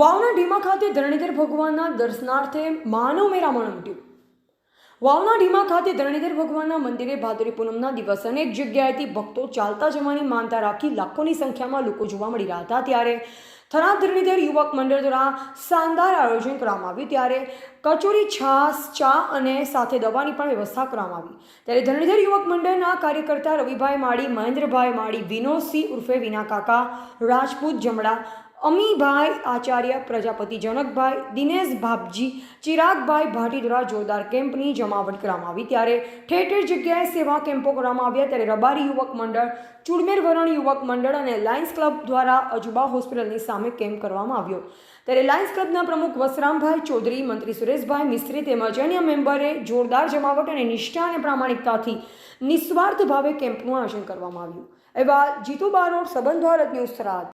વાવના ઢીમા ખાતે ધરણીધર ભગવાનના દર્શનાર્થે માનવ મેળામણ ઉમટ્યું વાવના ઢીમા ખાતે ધરણીધર ભગવાનના મંદિરે ભાદરી પૂનમના દિવસે અનેક જગ્યાએથી ભક્તો ચાલતા જવાની માનતા રાખી લાખોની સંખ્યામાં લોકો જોવા મળી રહ્યા હતા. ત્યારે થરાદ ધરણીધર યુવક મંડળ દ્વારા શાનદાર આયોજન કરવામાં આવ્યું. ત્યારે કચોરી છાસ ચા અને સાથે દવાની પણ વ્યવસ્થા કરવામાં આવી. ત્યારે ધરણીધર યુવક મંડળના કાર્યકર્તા રવિભાઈ માળી, મહેન્દ્રભાઈ માળી, વિનોદસિંહ ઉર્ફે વિના કાકા, રાજપૂત જમડા અમીભાઈ આચાર્ય, પ્રજાપતિ જનકભાઈ, દિનેશ ભાપજી ચિરાગભાઈ ભાટી દ્વારા જોરદાર કેમ્પની જમાવટ કરવામાં આવી. ત્યારે ઠેર ઠેર જગ્યાએ સેવા કેમ્પો કરવામાં આવ્યા. ત્યારે રબારી યુવક મંડળ, ચુડમેર વરણ યુવક મંડળ અને લાયન્સ ક્લબ દ્વારા અજુબા હોસ્પિટલની સામે કેમ્પ કરવામાં આવ્યો. ત્યારે લાયન્સ ક્લબના પ્રમુખ વસરામભાઈ ચૌધરી, મંત્રી સુરેશભાઈ મિસ્ત્રી તેમજ અન્ય મેમ્બરે જોરદાર જમાવટ અને નિષ્ઠા અને પ્રામાણિકતાથી નિસ્વાર્થ ભાવે કેમ્પનું આયોજન કરવામાં આવ્યું. એવા જીતુ બારોડ સંબંધ ભારત ન્યૂઝ થરાદ.